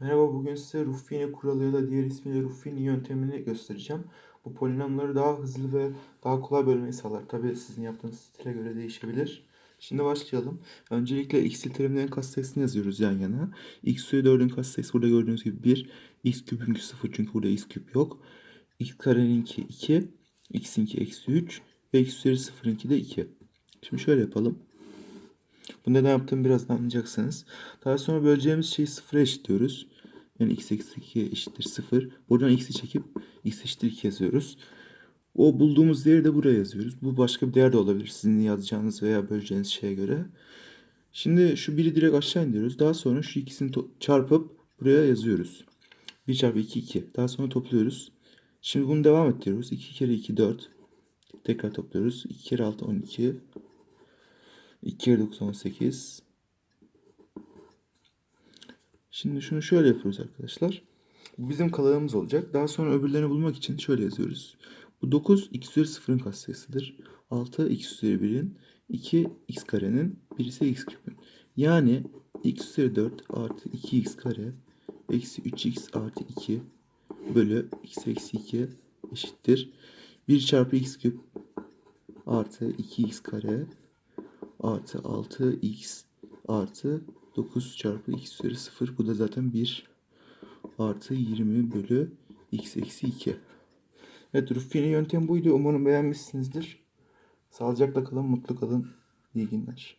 Merhaba, bugün size Ruffini kuralı ya da diğer ismiyle Ruffini yöntemini göstereceğim. Bu polinomları daha hızlı ve daha kolay bölmeyi sağlar. Tabii sizin yaptığınız stile göre değişebilir. Şimdi başlayalım. Öncelikle x terimlerin katsayısını yazıyoruz yan yana. x üzeri 4'ün katsayısı burada gördüğünüz gibi 1. x küpünkü 0 çünkü burada x küp yok. x kareninki 2. x'inki eksi 3. Ve x üzeri 0'ınki de 2. Şimdi şöyle yapalım. Bu neden yaptığımı birazdan anlayacaksınız. Daha sonra böleceğimiz şeyi sıfıra eşitliyoruz. Yani x eksi 2 eşittir 0. Buradan x'i çekip x eşittir 2 yazıyoruz. O bulduğumuz değeri de buraya yazıyoruz. Bu başka bir değer de olabilir sizin yazacağınız veya böleceğiniz şeye göre. Şimdi şu biri direkt aşağı indiriyoruz. Daha sonra şu ikisini çarpıp buraya yazıyoruz. 1 çarpı 2 2. Daha sonra topluyoruz. Şimdi bunu devam ettiriyoruz. 2 kere 2 4. Tekrar topluyoruz. 2 kere 6 12. 2 kere 9 18. Şimdi şunu şöyle yapıyoruz arkadaşlar. Bu bizim kalanımız olacak. Daha sonra öbürlerini bulmak için şöyle yazıyoruz. Bu 9 x üzeri 0'ın katsayısıdır. 6 x üzeri 1'in 2 x karenin 1 ise x küpün. Yani x üzeri 4 artı 2x kare eksi 3x artı 2 bölü x eksi 2 eşittir. 1 çarpı x küp artı 2x kare artı 6x artı 9 çarpı x üzeri 0. Bu da zaten 1 artı 20 bölü x eksi 2. Evet Ruffini yöntem buydu. Umarım beğenmişsinizdir. Sağlıcakla kalın, mutlu kalın. İyi günler.